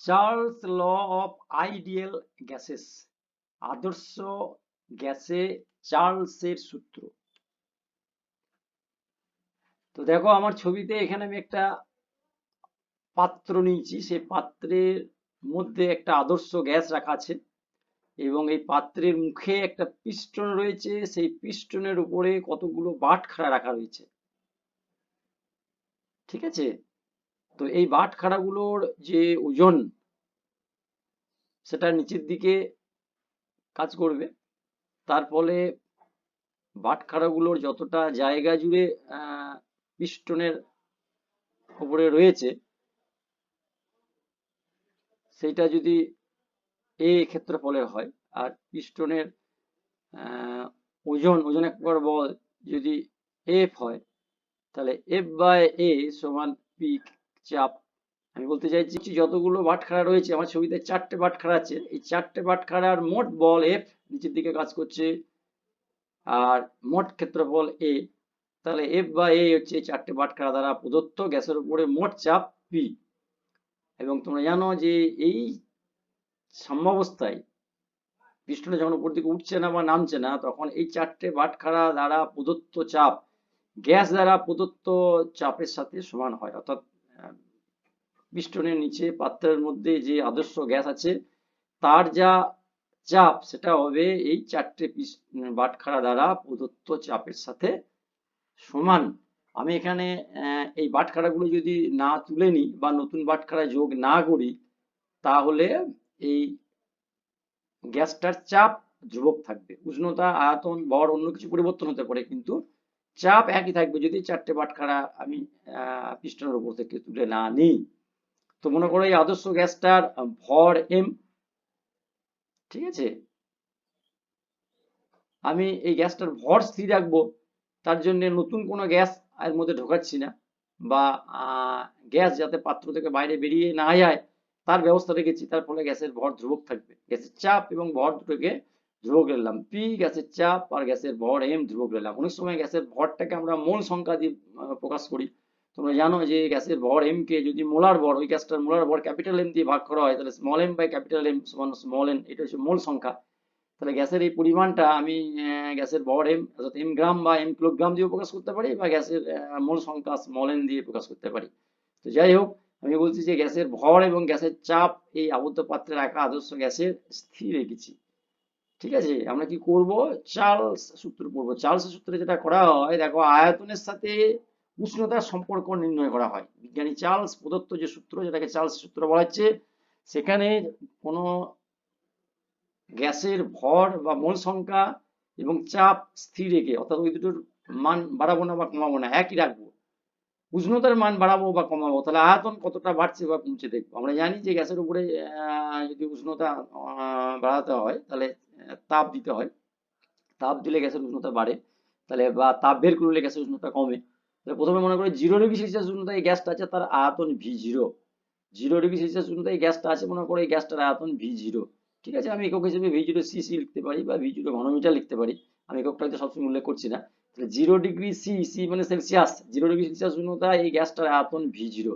Charles law of ideal gases আদর্শ গ্যাসে চার্লসের সূত্র। তো দেখো, আমার ছবিতে এখানে আমি একটা পাত্র নিয়েছি। সেই পাত্রের মধ্যে একটা আদর্শ গ্যাস রাখা আছে এবং এই পাত্রের মুখে একটা পিস্টন রয়েছে। সেই পিস্টনের উপরে কতগুলো বাটখারা রাখা রয়েছে। ঠিক আছে? তো এই বাটখারাগুলোর যে ওজন, সেটা নিচের দিকে কাজ করবে। তার ফলে বাটখারাগুলোর যতটা জায়গা জুড়ে পিস্টনের উপরে রয়েছে সেইটা যদি এ ক্ষেত্রফলের হয়, আর পিস্টনের ওজন ওজন একবার বল যদি এফ হয়, তাহলে এফ বাই এ সমান পি চাপ। আমি বলতে চাইছি যতগুলো বাটখারা রয়েছে, আমার ছবিতে চারটে বাটখারা আছে। এই চারটে বাটখারার মোট বল এফ নিচের দিকে কাজ করছে আর মোট ক্ষেত্রফল এ তাহলে এফ বা এ হচ্ছে চারটে বাটখারা দ্বারা প্রদত্ত গ্যাসের উপরে মোট চাপ পি এবং তোমরা জানো যে এই সাম্যাবস্থায় পিস্টনে যখন উপর দিকে উঠছে না বা নামছে না, তখন এই চারটে বাটখারা দ্বারা প্রদত্ত চাপ গ্যাস দ্বারা প্রদত্ত চাপের সাথে সমান হয়। অর্থাৎ পিস্টনের নিচে, পাত্রের মধ্যে যে আদর্শ গ্যাস আছে, তার যা চাপ, সেটা হবে এই চারটে পিস বাটখারা দ্বারা প্রদত্ত চাপের সাথে সমান। আমি এখানে এই বাটখারাগুলো যদি না তুলে নিই বা নতুন বাটখারা যোগ না করি, তাহলে এই গ্যাসটার চাপ ধ্রুবক থাকবে। উষ্ণতা, আয়তন, ভর অন্য কিছু পরিবর্তন হতে পারে, কিন্তু চাপ একই থাকবে। যদি চারটে বাটখারা আমি পিস্টনের উপর থেকে তুলে না নিই, তো মনে করো এই আদর্শ গ্যাসটার ভর এম, ঠিক আছে? আমি এই গ্যাসটার ভর স্থির রাখব, তার জন্য নতুন কোনো গ্যাস এর মধ্যে ঢোকাচ্ছি না বা গ্যাস যাতে পাত্র থেকে বাইরে বেরিয়ে না যায়, তার ব্যবস্থা রেখেছি, তার ফলে গ্যাসের ভর ধ্রুবক থাকবে। গ্যাসের চাপ এবং ভর দুটোকে ধ্রুবক নিলাম পি গ্যাসের চাপ আর গ্যাসের ভর এম ধ্রুবক নিলাম অনেক সময় গ্যাসের ভরটাকে আমরা মোল সংখ্যা দিয়ে প্রকাশ করি। তোমরা জানো যে গ্যাসের ভর এম কে যদি মোলার ভর, ওই গ্যাসটার মোলার ভর ক্যাপিটাল এম দিয়ে ভাগ করা হয়, তাহলে small M by capital M সমান স্মল এন এটা হচ্ছে মোল সংখ্যা। তাহলে গ্যাসের এই পরিমাণটা আমি গ্যাসের ভর এম অর্থাৎ এম গ্রাম বা এম কিলোগ্রাম দিয়েও প্রকাশ করতে পারি বা গ্যাসের মোল সংখ্যা স্মল এন দিয়ে প্রকাশ করতে পারি। তো যাই হোক, আমি বলছি যে গ্যাসের ভর এবং গ্যাসের চাপ এই আবদ্ধ পাত্রে রাখা আদর্শ গ্যাসের স্থির রেখেছি। ঠিক আছে? আমরা কি করব? চার্লস সূত্র পড়ব। চার্লস সূত্রে যেটা করা হয়, দেখো আয়তনের সাথে উষ্ণতার সম্পর্ক নির্ণয় করা হয়। বিজ্ঞানী চার্লস প্রদত্ত যে সূত্র, যেটাকে চার্লস সূত্র বলা হচ্ছে, সেখানে কোনো গ্যাসের ভর বা মোল সংখ্যা এবং চাপ স্থির রেখে, অর্থাৎ ওই দুটোর মান বাড়াবো না বা কমাবো না, একই রাখব। উষ্ণতার মান বাড়াবো বা কমাবো, তাহলে আয়তন কতটা বাড়ছে বা কমছে দেখব। আমরা জানি যে গ্যাসের উপরে যদি উষ্ণতা বাড়াতে হয়, তাহলে তাপ দিতে হয়। তাপ দিলে গ্যাসের উষ্ণতা বাড়ে। তাহলে বা তাপ বের করলে গ্যাসের উষ্ণতা কমে। তাহলে প্রথমে মনে করি জিরো ডিগ্রি সেলসিয়াস উষ্ণতা এই গ্যাসটা আছে, তার আয়তন V zero zero degree Celsius উষ্ণতা এই গ্যাসটা আছে, মনে করো এই গ্যাসটার আয়তন ভি জিরো ঠিক আছে? আমি একক হিসেবে ভি জিরো সি সি লিখতে পারি বা ভি জিরো ঘনমিটার লিখতে পারি। আমি এককটা হয়তো সবসময় উল্লেখ করছি না। তাহলে জিরো ডিগ্রি সি সি মানে সেলসিয়াস জিরো ডিগ্রি সেলসিয়াস উষ্ণতা এই গ্যাসটার আয়তন ভি জিরো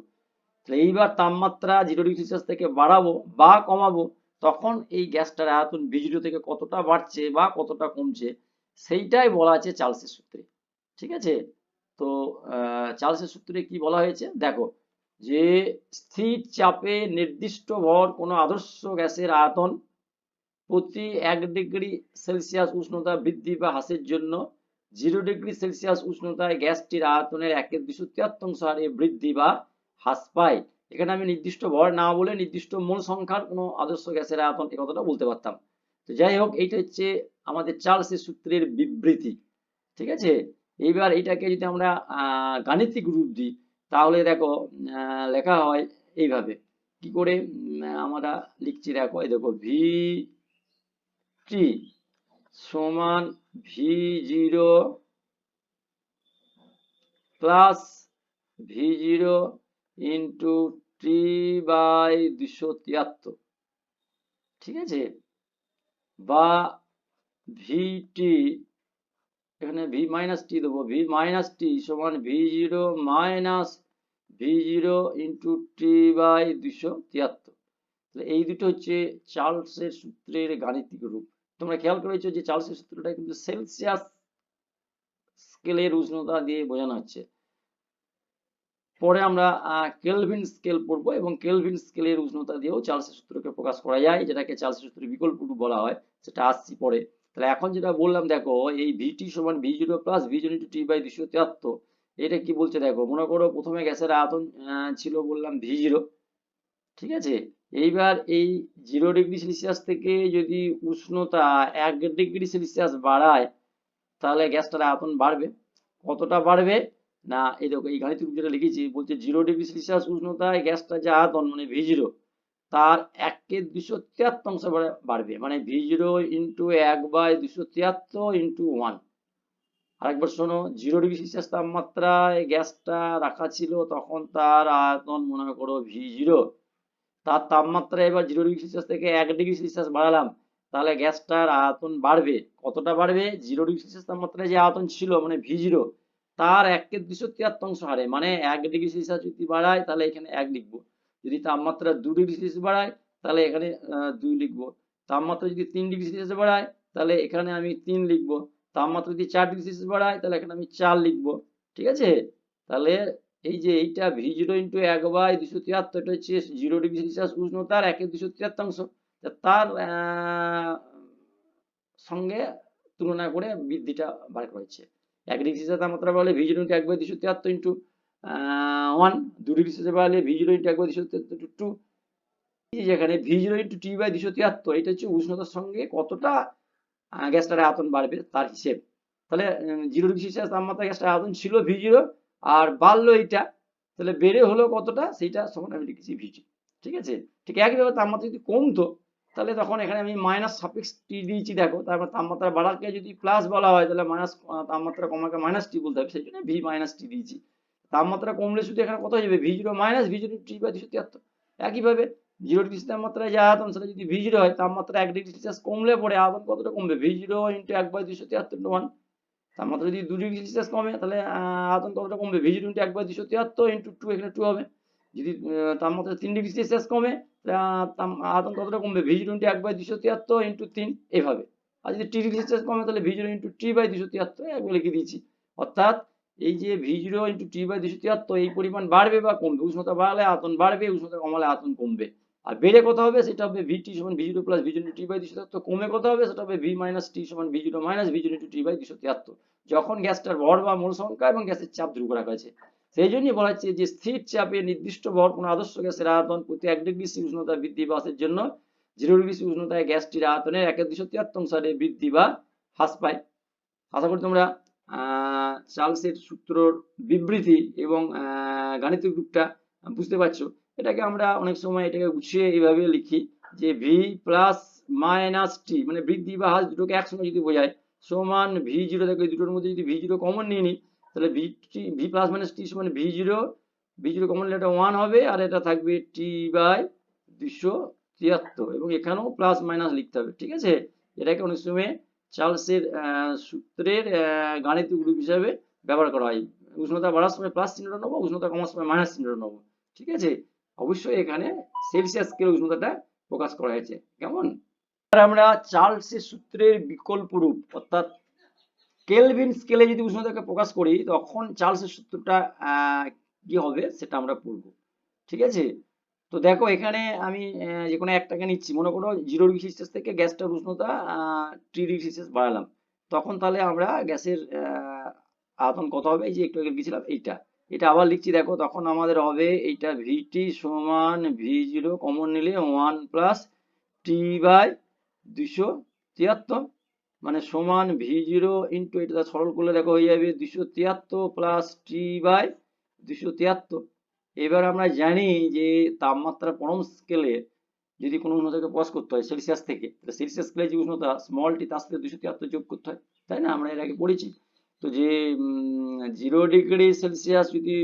তাহলে এইবার তাপমাত্রা জিরো ডিগ্রি সেলসিয়াস থেকে বাড়াবো বা কমাবো। তখন এই গ্যাসটার আয়তন জিরো থেকে কতটা বাড়ছে বা কতটা কমছে, সেইটাই বলা আছে চার্লসের সূত্রে। ঠিক আছে? তো চার্লসের সূত্রে কি বলা হয়েছে? দেখো, যে স্থির চাপে নির্দিষ্ট ভর কোনো আদর্শ গ্যাসের আয়তন প্রতি এক ডিগ্রি সেলসিয়াস উষ্ণতা বৃদ্ধি বা হ্রাসের জন্য জিরো ডিগ্রি সেলসিয়াস উষ্ণতায় গ্যাসটির আয়তনের একের দুশো তিয়াত্তর হারে বৃদ্ধি বা হ্রাস পায়। এখানে আমি নির্দিষ্ট ভর না বলে নির্দিষ্ট মোল সংখ্যার কোনো আদর্শ গ্যাসের আয়তন এ কথাটা বলতে পারতাম। তো যাই হোক, এইটা হচ্ছে আমাদের চার্লসের সূত্রের বিবৃতি, ঠিক আছে? এইবার এটাকে যদি আমরা গাণিতিক রূপ দিই, তাহলে দেখো লেখা হয় এইভাবে। কি করে? আমরা লিখছি দেখো, এই দেখো ভি টি সমান V zero plus V zero into by দুশো তিয়াত্তর। ঠিক আছে? বা ভি টি এখানে ভি মাইনাস টি দেবো। ভি মাইনাস টি সমান V zero minus V zero into T by দুশো তিয়াত্তর। এই দুটো হচ্ছে চার্লসের সূত্রের গাণিতিক রূপ। তোমরা খেয়াল করেছ যে চার্লসের সূত্রটা কিন্তু সেলসিয়াস স্কেলের উষ্ণতা দিয়ে বোঝানো হচ্ছে। পরে আমরা কেলভিন স্কেল পড়ব এবং কেলভিন স্কেলের উষ্ণতা দিয়েও চার্লসের সূত্রকে প্রকাশ করা যায়, যেটাকে চার্লসের সূত্রের বিকল্প বলা হয়, সেটা আসছি পরে। তাহলে এখন যেটা বললাম, দেখো, এই ভিটি সমান V zero plus V zero T by দুশো তিয়াত্তর, এটা কি বলছে দেখো? মনে করো প্রথমে গ্যাসের আয়তন ছিল বললাম ভি জিরো ঠিক আছে? এইবার এই জিরো ডিগ্রি সেলসিয়াস থেকে যদি উষ্ণতা এক ডিগ্রি সেলসিয়াস বাড়ায়, তাহলে গ্যাসটার আয়তন বাড়বে। কতটা বাড়বে? না, এই দেখো, এই গাণিতিক যেটা লিখেছি, বলছে জিরো ডিগ্রি সেলসিয়াস উষ্ণতায় গ্যাসটা যে আয়তন মানে ভি জিরো তার একে দুশো তিয়াত্তর অংশ বাড়বে মানে ভি জিরো ইন্টু এক বাই দুশো তিয়াত্তর ইন্টু ওয়ান আরেকবার শোনো জিরো ডিগ্রি সেলসিয়াস তাপমাত্রায় গ্যাসটা রাখা ছিল, তখন তার আয়তন, মনে করো ভি জিরো তার তাপমাত্রা এবার জিরো ডিগ্রি সেলসিয়াস থেকে এক ডিগ্রি সেলসিয়াস বাড়ালাম, তাহলে গ্যাসটার আয়তন বাড়বে। কতটা বাড়বে? জিরো ডিগ্রি সেলসিয়াস তাপমাত্রায় যে আয়তন ছিল মানে ভি জিরো তার একের দুশো অংশ হারে মানে এক ডিগ্রি সেলসিয়াস যদি বাড়ায়, তাহলে এখানে এক লিখব। যদি তাপমাত্রা দু ডিগ্রি সেলসিয়াস বাড়ায়, তাহলে এখানে দুই লিখব। তাপমাত্রা যদি তিন ডিগ্রি সেলসিয়াস বাড়ায়, তাহলে এখানে আমি তিন লিখব। তাপমাত্রা যদি চার ডিগ্রি সেলসিয়াস বাড়ায়, তাহলে এখানে আমি চার লিখব। ঠিক আছে? তাহলে এই যে এইটা ভি জিরো ইন্টু এক বাই দুশো তিয়াত্তর, এটা হচ্ছে জিরো ডিগ্রি সেলসিয়াস উষ্ণতার একের দুশো তিয়াত্তর অংশ। তা তার সঙ্গে তুলনা করে বৃদ্ধিটা বার করা হচ্ছে এক ডিগ্রি সেলসিয়াস তাপমাত্রা বাড়লে ভি জিরো ইন্টু এক বাই দুশো তিয়াত্তর ইন্টু ওয়ান দু ডিগ্রি সেলসিয়াস বাড়লে ভি জিরো ইন্টু এক বাই দুশো তিয়াত্তর ইন্টু টু যেখানে V zero into T by দুশো তিয়াত্তর এটা হচ্ছে উষ্ণতার সঙ্গে কতটা গ্যাসটার আয়তন বাড়বে তার হিসেব। তাহলে জিরো ডিগ্রি সেলসিয়াস তাপমাত্রা গ্যাসটার আয়তন ছিল ভি জিরো আর বাড়লো এইটা, তাহলে বেড়ে হলো কতটা, সেইটা সমান আমি লিখেছি ভি ঠিক আছে? ঠিক একইভাবে তাপমাত্রা যদি কমতো তাহলে তখন এখানে আমি মাইনাস সাফিক্স টি দিয়েছি, দেখো। তারপর তাপমাত্রা বাড়াকে যদি প্লাস বলা হয়, তাহলে মাইনাস তাপমাত্রা কমাকে মাইনাস টি বলতে হবে। সেই জন্য ভি মাইনাস টি দিয়েছি। তাপমাত্রা কমলে শুধু এখানে কত যাবে? V zero minus V zero T বা দুশো তিয়াত্তর। একইভাবে জিরো ডিগ্রি তাপমাত্রায় যে আয়তন, সেটা যদি ভি জিরো হয়, তাপমাত্রা এক ডিগ্রি সেলসিয়াস কমলে পরে আয়তন কতটা কমবে? ভি জিরো ইন্টু এক বাই দুশো তিয়াত্তর ওয়ান তাপমাত্রা যদি দু ডিগ্রি সেলসিয়াস কমে, তাহলে আয়তন কতটা কমবে? ভি জিরো ইন্টু এক বাই দুশো তিয়াত্তর ইন্টু টু এখানে টু হবে। যদি তাপমাত্রা তিন ডিগ্রি সেলসিয়াস কমে আয়তন কতটা কমবে। ভি জিরো ইন্টু এক বাই দুশো তিয়াত্তর ইন্টু তিন এইভাবে আর যদি টি ডিগ্রি সেলসিয়াস কমে, তাহলে V zero into T by দুশো তিয়াত্তর একবার লিখে দিয়েছি? অর্থাৎ, এই যে V zero into T by দুশো তিয়াত্তর, এই পরিমাণ বাড়বে বা কমবে? উষ্ণতা বাড়লে আতন বাড়বে, উষ্ণতা কমালে আতন কমবে। আর বেড়ে কত হবে? সেটা হবে ভি টি সমান V zero plus V zero T by দুশো তিয়াত্তর। কমে কত হবে? সেটা হবে ভি মাইনাস টি সমান V zero minus V zero into T by দুশো তিয়াত্তর। যখন গ্যাসটার ভর বা মোল সংখ্যা এবং গ্যাসের চাপ ধ্রুব রাখা হয়েছে সেই জন্যই বলা হচ্ছে যে স্থির চাপে নির্দিষ্ট ভর কোনো আদর্শ গ্যাসের আয়তন প্রতি এক ডিগ্রি সি উষ্ণতা বৃদ্ধি বা হ্রাসের জন্য জিরো ডিগ্রি সি উষ্ণতায় গ্যাসটির আয়তনের একের দুশো তিয়াত্তর হারে বৃদ্ধি বা হ্রাস পায়। আশা করি তোমরা চার্লসের সূত্রর বিবৃতি এবং গাণিতিক রূপটা বুঝতে পারছ। এটাকে আমরা অনেক সময় এটাকে গুছিয়ে এইভাবে লিখি যে ভি প্লাস মাইনাস টি মানে বৃদ্ধি বা হ্রাস দুটোকে একসঙ্গে যদি বোঝায়, সমান ভি জিরো এই দুটোর মধ্যে যদি ভি জিরো কমন নিয়ে নিই তাহলে V T V plus minus T সমান V zero V zero common এটা ওয়ান হবে আর এটা থাকবে টি বাই দুশো তিয়াত্তর এবং এখানেও প্লাস মাইনাস লিখতে হবে, ঠিক আছে? এটাকে অনেক সময় চার্লসের সূত্রের গাণিতিক রূপ হিসাবে ব্যবহার করা হয়। উষ্ণতা বাড়ার সময় প্লাস চিহ্নটা নেব, উষ্ণতা কমার সময় মাইনাস চিহ্নটা নেব, ঠিক আছে? অবশ্যই এখানে সেলসিয়াস স্কেল উষ্ণতাটা প্রকাশ করা হয়েছে, কেমন? আর আমরা চার্লসের সূত্রের বিকল্প রূপ, অর্থাৎ কেলভিন স্কেলে যদি উষ্ণতাকে প্রকাশ করি, তখন চার্লসের সূত্রটা কি হবে সেটা আমরা পড়ব ঠিক আছে? তো দেখো এখানে আমি যে কোনো একটাকে নিচ্ছি। মনে করো জিরো ডিগ্রি সেলসিয়াস থেকে গ্যাসটার উষ্ণতা থ্রি ডিগ্রি সেলসিয়াস বাড়ালাম। তখন তাহলে আমরা গ্যাসের আয়তন কত হবে? এই যে একটু আগে লিখেছিলাম এইটা। এটা আবার লিখছি, দেখো তখন আমাদের হবে এইটা ভিটি সমান ভি জিরো কমন নিলে ওয়ান প্লাস টি বাই দুশো তিয়াত্তর। মানে সমান ভি জিরো ইন্টু এটা সরল করলে দেখো হয়ে যাবে দুশো তিয়াত্তর প্লাস টি বাই দুশো তিয়াত্তর। এবার আমরা জানি যে তাপমাত্রা পরম স্কেলে যদি কোনো উষ্ণতাকে প্রকাশ করতে হয় সেলসিয়াস থেকে সেলসিয়াস স্কেলে যে উষ্ণতা স্মল টি তার সাথে দুশো তিয়াত্তর যোগ করতে হয়, তাই না? আমরা এর আগে পড়েছি। তো যে জিরো ডিগ্রি সেলসিয়াস যদি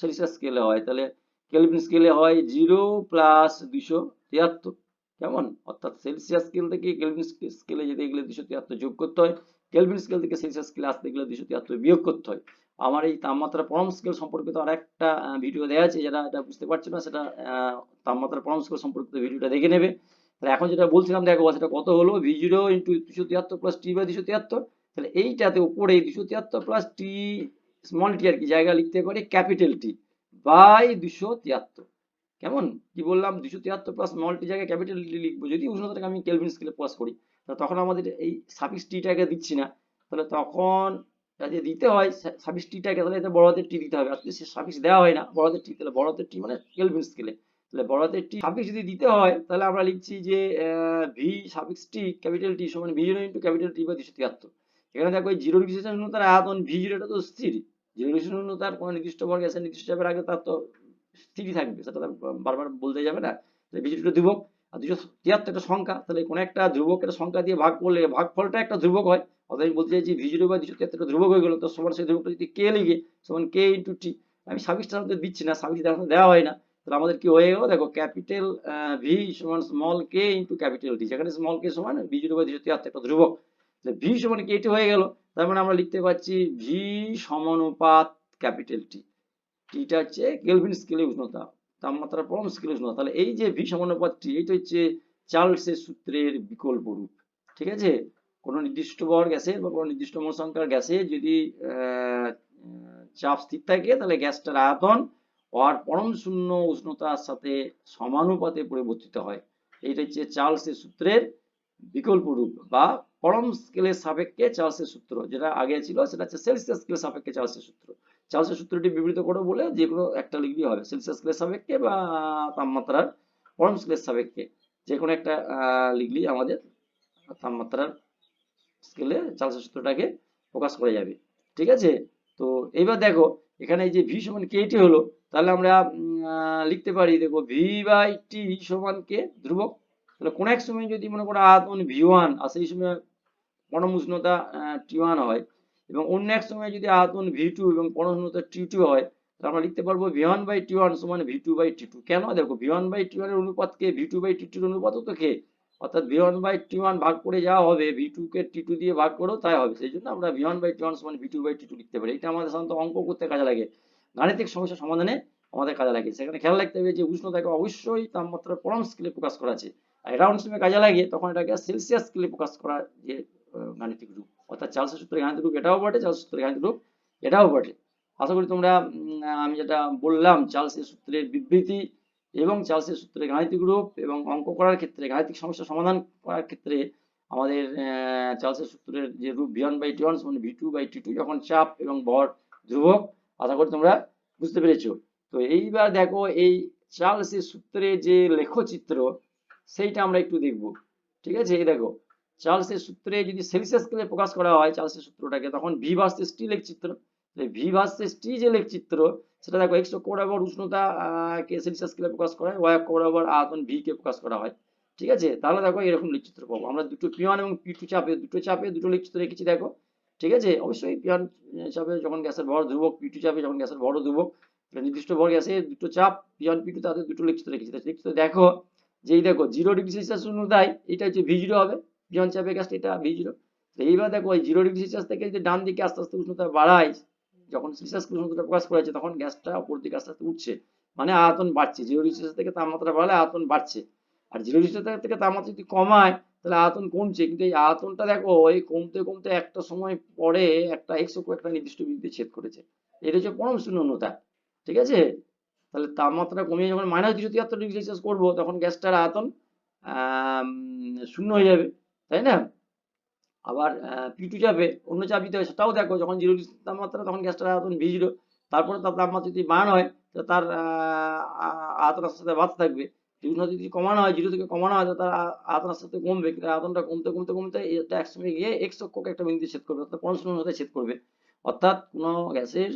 সেলসিয়াস স্কেলে হয়, তাহলে কেলভিন স্কেলে হয় জিরো প্লাস দুশো তিয়াত্তর। কেমন? অর্থাৎ সেলসিয়াস স্কেল থেকে কেলভিন স্কেলে যেতে গেলে দুশো তিয়াত্তর যোগ করতে হয় কেলভিন স্কেল থেকে সেলসিয়াস স্কেলে আসতে গেলে দুশো তিয়াত্তর বিয়োগ করতে হয়। আমার এই তাপমাত্রা পরম স্কেল সম্পর্কিত আর একটা ভিডিও দেওয়া আছে, যারা এটা বুঝতে পারছে না, সেটা তাপমাত্রা পরম স্কেল সম্পর্কিত ভিডিওটা দেখে নেবে। তাহলে এখন যেটা বলছিলাম, দেখো সেটা কত হলো? ভি জিরো ইন্টু দুশো তিয়াত্তর প্লাস টি বাই দুশো তিয়াত্তর তাহলে এইটাতে উপরে দুশো তিয়াত্তর প্লাস টি স্মল টি আর কি জায়গা লিখতে পারি ক্যাপিটাল টি বাই দুশো তিয়াত্তর কেমন? কি বললাম দুশো তিয়াত্তর প্লাস স্মল জায়গায় ক্যাপিটাল টি লিখব। যদি উষ্ণতাটাকে আমি কেলভিন স্কেলে প্রকাশ করি, তাহলে তখন আমাদের এই সাফিক্স টিটাকে দিচ্ছি না। তাহলে তখন যদি দিতে হয় সাফিক্স টিটাকে তাহলে এতে বড় টি দিতে হবে। আসলে সে সাফিক্স দেওয়া হয় না, বড় টি তাহলে বড় টি মানে কেলভিন স্কেলে তাহলে বড় টি সাফিক্স যদি দিতে হয়, তাহলে আমরা লিখছি যে ভি সাফিক্স টি ক্যাপিটাল টি সমান V zero into capital T বা দুশো তিয়াত্তর এখানে দেখো জিরো ডিগ্রি সেলসিয়াস আয়তন ভি জিরোটা তো স্থির। জিরো ডিগ্রি সেলসিয়াস কোনো নির্দিষ্ট বর্গ আছে নির্দিষ্ট চাপের আগে তার তো স্থিরই থাকবে। সেটা তো বারবার বলতে যাবে না। ভি জিরোটা ধ্রুবক আর দুশো তিয়াত্তর একটা সংখ্যা, তাহলে কোনো একটা ধ্রুবকের সংখ্যা দিয়ে ভাগ করলে, ভাগফলটা একটা ধ্রুবক হয়। অর্থাৎ আমি বলতে চাইছি ভি বা দুশো তিয়াত্তর ধ্রুবক হয়ে গেল, তো সমান সেই ধ্রুবকটা যদি কে লিখে, সমান কে ইন্টু টি আমি সাবিসটা আমাদের দিচ্ছি না সাবিস দেওয়া হয় না। তাহলে আমাদের কি হয়ে গেল? দেখো, ক্যাপিটাল ভি সমান small K into capital T যেখানে স্মল কে সমান ভি জিরো বা দুশো তিয়াত্তর একটা ধ্রুবক। ভি সমান কে টি হয়ে গেল, তার মানে আমরা লিখতে পাচ্ছি ভি সমানুপাত ক্যাপিটাল টি টিটা হচ্ছে কেলভিন স্কেলে উষ্ণতা, তাপমাত্রা পরম স্কেলে উষ্ণতা। তাহলে এই যে ভি সমানুপাত টি এইটা হচ্ছে চার্লসের সূত্রের বিকল্প রূপ, ঠিক আছে? কোনো নির্দিষ্ট বর গ্যাসের বা কোনো নির্দিষ্ট মোল সংখ্যার গ্যাসে যদি চাপ স্থির থাকে, তাহলে গ্যাসটার আয়তন আর পরম শূন্য উষ্ণতার সাথে সমানুপাতে পরিবর্তিত হয়। এইটা হচ্ছে চার্লসের সূত্রের বিকল্প রূপ বা পরম স্কেলের সাপেক্ষে চার্লসের সূত্র, যেটা আগে ছিল সেটা হচ্ছে সেলসিয়াস স্কেলের সাপেক্ষে চার্লসের সূত্র। চার্লসের সূত্রটি বিবৃত করো বলে যে কোনো একটা লিখলেই হবে সেলসিয়াস স্কেলের সাপেক্ষে বা তাপমাত্রার পরম স্কেলের সাপেক্ষে। যে কোনো একটা আহ, লিখলেই আমাদের তাপমাত্রার স্কেলে চার্লসের সূত্রটাকে প্রকাশ করা যাবে। ঠিক আছে? তো এইবার দেখো এখানে এই যে ভি সমান কেটি হলো তাহলে আমরা লিখতে পারি দেখো ভি বাই টি সমান কে ধ্রুবক। তাহলে কোন এক সময় যদি মনে করো আয়তন ভি ওয়ান আর সেই সময় পরম উষ্ণতা টি ওয়ান হয় এবং অন্য এক সময় যদি আয়তন ভি টু এবং পরম টি টু হয়, তাহলে আমরা লিখতে পারব V one by T one সমান V two by T two কেন? দেখো ভি ওয়ান বাই টি ওয়ানের অনুপাতকে ভি টু বাই টি টুর অনুপাত তো কে অর্থাৎ V one by T one ভাগ করে যা হবে ভি টু কে টি টু দিয়ে ভাগ করেও তাই হবে। সেই জন্য আমরা V one by T one সমান V two by T two লিখতে পারি। এটা আমাদের সাধারণত অঙ্ক করতে কাজে লাগে। গাণিতিক সমস্যা সমাধানে আমাদের কাজে লাগে। সেখানে খেয়াল রাখতে হবে যে উষ্ণতাকে অবশ্যই তাপমাত্রার পরম স্কেলে প্রকাশ করা আছে। আর অনেক সময় কাজে লাগে, তখন এটাকে সেলসিয়াস স্কেলে প্রকাশ করা যে গাণিতিক রূপ। অর্থাৎ চার্লসের সূত্রের গাণিতিক রূপ এটাও বটে চার্লসের সূত্রের গাণিতিক রূপ এটাও বটে। আশা করি তোমরা আমি যেটা বললাম চার্লসের সূত্রের বিবৃতি এবং চার্লসের সূত্রের গাণিতিক রূপ এবং অঙ্ক করার ক্ষেত্রে, গাণিতিক সমস্যা সমাধান করার ক্ষেত্রে আমাদের চার্লসের সূত্রের যে রূপ V one by T one সমান V two by T two যখন চাপ এবং ভর ধ্রুবক, আশা করি তোমরা বুঝতে পেরেছ। তো এইবার দেখো, এই চার্লসের সূত্রে যে লেখচিত্র, সেইটা আমরা একটু দেখব। ঠিক আছে? এই দেখো চার্লসের সূত্রে যদি সেলসিয়াস স্কেলে প্রকাশ করা হয়, চার্লসের সূত্রটাকে, তখন ভি ভার্সেস টি লেখচিত্র। ভি ভার্সেস টি যে লেখচিত্র, সেটা দেখো এক্স অক্ষ বরাবর উষ্ণতা কে সেলসিয়াস স্কেলে প্রকাশ করা হয় ওয়াই অক্ষ বরাবর আয়তন ভি কে প্রকাশ করা হয়। ঠিক আছে? তাহলে দেখো এরকম লেখচিত্র পাবো। আমরা দুটো পি ওয়ান এবং পি টু চাপে, দুটো চাপে দুটো লেখচিত্র রেখেছি, দেখো। ঠিক আছে? অবশ্যই পি ওয়ান চাপে যখন গ্যাসের ভর ধ্রুবক পি টু চাপে যখন গ্যাসের ভর ধ্রুবক নির্দিষ্ট ভর গ্যাসে দুটো চাপ পি ওয়ান পি টু তাদের দুটো লেখচিত্র রেখেছি। লেখচিত্র দেখো যে দেখো জিরো ডিগ্রি সেলসিয়াস উষ্ণতায় এটা হচ্ছে ভি জিরো হবে। পি ওয়ান চাপে গ্যাসটা এটা ভি জিরো এইবার দেখো ওই জিরো ডিগ্রি সেলসিয়াস থেকে যদি ডান দিকে আস্তে আস্তে উষ্ণতা বাড়ায়, যখন সেলসিয়াস উষ্ণতাটা প্রকাশ করেছে, তখন গ্যাসটা উপর দিকে আস্তে আস্তে উঠছে। মানে আয়তন বাড়ছে। জিরো ডিগ্রি সেলসিয়াস থেকে তাপমাত্রা বাড়লে আয়তন বাড়ছে। আর জিরো ডিগ্রি সেলসিয়াস থেকে তাপমাত্রা যদি কমায়, তাহলে আয়তন কমছে। কিন্তু এই আয়তনটা দেখো ওই কমতে কমতে একটা সময় পরে একটা অক্ষ একটা নির্দিষ্ট বিন্দুতে ছেদ করেছে। এটা হচ্ছে পরম শূন্যতা ঠিক আছে? তাহলে তাপমাত্রা কমিয়ে যখন মাইনাস দুশো তিয়াত্তর ডিগ্রি সেলসিয়াস করব, তখন গ্যাসটার আয়তন শূন্য হয়ে যাবে। তাই না? আবার পি টু চাপে অন্য চাপ দিতে হয়, সেটাও দেখো, যখন জিরো তাপমাত্রা, তখন গ্যাসটার আয়তন ভি তারপরে তার তাপমাত্রা যদি বাড়ানো হয়, তো তার আয়তন আস্তে বাড়তে থাকবে। উষ্ণতা যদি কমানো হয় জিরো থেকে কমানো হয় তার আয়তন আস্তে কমবে, কিন্তু আয়তনটা কমতে কমতে কমতে এটা একসময় গিয়ে এক্স অক্ষকে একটা বিন্দুতে ছেদ করবে, অর্থাৎ পঞ্চম হতে ছেদ করবে। অর্থাৎ কোনো গ্যাসের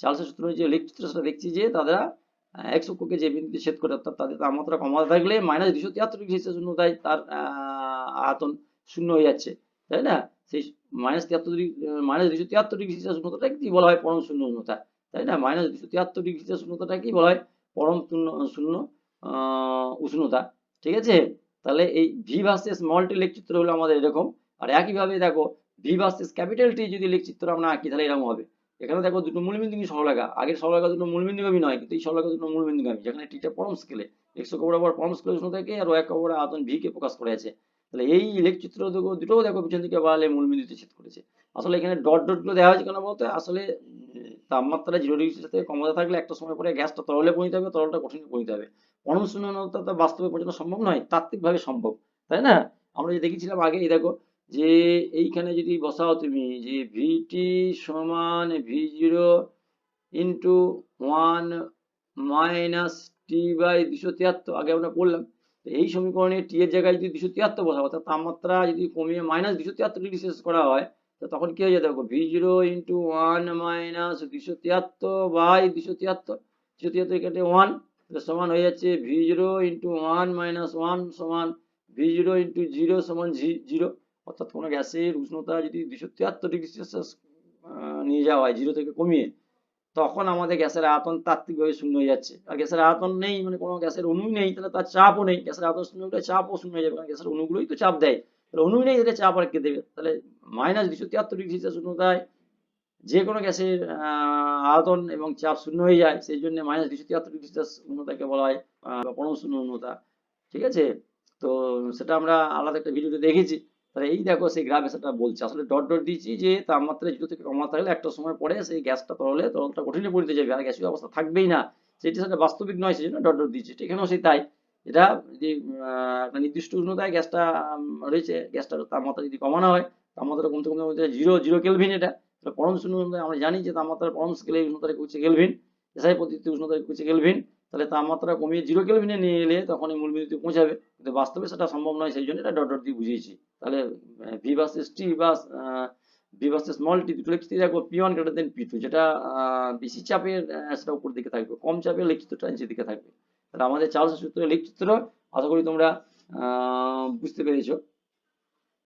চার্লসের সূত্র যে লেখচিত্র সেটা দেখছি যে, তারা এক্স অক্ষকে যে বিন্দুতে ছেদ করে, অর্থাৎ তাদের তাপমাত্রা কমাতে থাকলে মাইনাস দুশো তিয়াত্তর ডিগ্রি সেলসিয়াস তার আয়তন শূন্য হয়ে যাচ্ছে, তাই না? সেই মাইনাস তিয়াত্তর ডিগ্রি মাইনাস দুশো তিয়াত্তর ডিগ্রি সেলসিয়াস উষ্ণতাটা কি বলা হয়? পরম শূন্য উষ্ণতা তাই না? মাইনাস দুশো তিয়াত্তর ডিগ্রি সেলসিয়াস উষ্ণতাটা কি বলা হয়? পরম শূন্য শূন্য উষ্ণতা, ঠিক আছে? তাহলে এই ভি ভার্সেস স্মল টি লেখচিত্র হলো আমাদের এরকম। আর একইভাবে দেখো ভি ভার্সেস ক্যাপিটাল টি যদি লেখচিত্র আমরা আঁকি, তাহলে এরকম হবে। এখানে দেখো দুটো মূলবিন্দুগামী সরলরেখা। আগের সরলরেখা দুটো মূলবিন্দুগামী নয়, কিন্তু এই সরলরেখা দুটো মূলবিন্দুগামী যেখানে টিটা পরম স্কেলে এক্স বরাবর পরম স্কেলে উষ্ণতাকে আর ওয়াই অক্ষ বরাবর আয়তন ভি কে প্রকাশ করে আছে তাহলে এই লেখ চিত্র দেখো পিছন দিকে বাড়ালে মূলবিন্দুতে ছেদ করেছে। আসলে এখানে ডট ডটগুলো দেওয়া হয়েছে কেন বলতে? আসলে তাপমাত্রা জিরো ডিগ্রি সাথে কমতে থাকলে একটা সময় পরে গ্যাসটা তরলে পরিণত হবে, তরলটা কঠিনে পরিণত হবে। পরম শূন্যতা তো বাস্তবে পৌঁছানো সম্ভব নয়, তাত্ত্বিকভাবে সম্ভব, তাই না? আমরা যে দেখেছিলাম আগে, এই দেখো, যে এইখানে যদি বসাও তুমি, যে ভিটি সমান V zero into one minus T by দুশো তিয়াত্তর, আগে আমরা পড়লাম এই সমীকরণে টি এর জায়গায় যদি দুশো তিয়াত্তর বসাবো অর্থাৎ তাপমাত্রা যদি কমিয়ে মাইনাস দুশো তিয়াত্তর ডিগ্রি সেলসিয়াস করা হয়, তো তখন কি হয়ে যেতে দেখো V zero into one minus দুশো তিয়াত্তর বাই দুশো তিয়াত্তর দুশো তিয়াত্তর কেটে ওয়ান সমান হয়ে যাচ্ছে V zero into one minus one সমান ভি জিরো ইন্টু জিরো সমান জি জিরো অর্থাৎ কোনো গ্যাসের উষ্ণতা যদি দুশো তিয়াত্তর ডিগ্রি সেলসিয়াস নিয়ে যাওয়া হয় জিরো থেকে কমিয়ে তখন আমাদের গ্যাসের আয়তন তাত্ত্বিকভাবে শূন্য হয়ে যাচ্ছে। আর গ্যাসের আয়তন নেই মানে কোনো গ্যাসের অণু নেই, তাহলে তার চাপও নেই। গ্যাসের আয়তন শূন্য হলে চাপও শূন্য হয়ে যাবে, কারণ গ্যাসের অণুগুলোই তো চাপ দেয়। তাহলে অণু নেই, তাহলে চাপ আর কে দেবে। তাহলে মাইনাস দুশো তিয়াত্তর ডিগ্রি সেলসিয়াস উষ্ণতায় যে কোনো গ্যাসের আয়তন এবং চাপ শূন্য হয়ে যায়, সেই জন্য মাইনাস দুশো তিয়াত্তর ডিগ্রি সেলসিয়াস উষ্ণতাকে বলা হয় পরম শূন্য উষ্ণতা। ঠিক আছে? তো সেটা আমরা আলাদা একটা ভিডিওতে দেখেছি। তাহলে এই দেখো সেই গ্রাফে সেটা বলছে। আসলে ডট ডট দিয়েছি যে তাপমাত্রা জিরো থেকে কমাতে থাকলে একটা সময় পরে সেই গ্যাসটা তরলে তরলটা কঠিনে পরিতে যাবে আর গ্যাসীয় অবস্থা থাকবেই না। সেটি সেটা বাস্তবিক নয় সেই জন্য ডট ডট দিয়েছি। এখানেও সেই তাই। এটা যে আহ, একটা নির্দিষ্ট উষ্ণতায় গ্যাসটা রয়েছে গ্যাসটার তাপমাত্রা যদি কমানো হয় তাপমাত্রা কমতে কমতে জিরো জিরো কেলভিন এটা। পরম শূন্য আমরা জানি যে তাপমাত্রার পরম স্কেলে উষ্ণতার হচ্ছে কেলভিন। এসআই পদ্ধতিতে উষ্ণতার হচ্ছে কেলভিন। তাহলে তাপমাত্রা কমিয়ে জিরো কেলভিনে নিয়ে এলে তখন এই মূলবিন্দুতে পৌঁছাবে। কিন্তু বাস্তবে সেটা সম্ভব নয়, সেই জন্য এটা ডট ডট দিয়ে বুঝিয়েছি। তাহলে ভি ভার্সেস টি বা ভি ভার্সেস স্মল টি দুটো লিখিত দেখো P one greater than P two যেটা বেশি চাপের সেটা উপর দিকে থাকবে, কম চাপের লিখিতটা নিচের দিকে থাকবে। তাহলে আমাদের চার্লস সূত্রের লিখিত আশা করি তোমরা বুঝতে পেরেছ।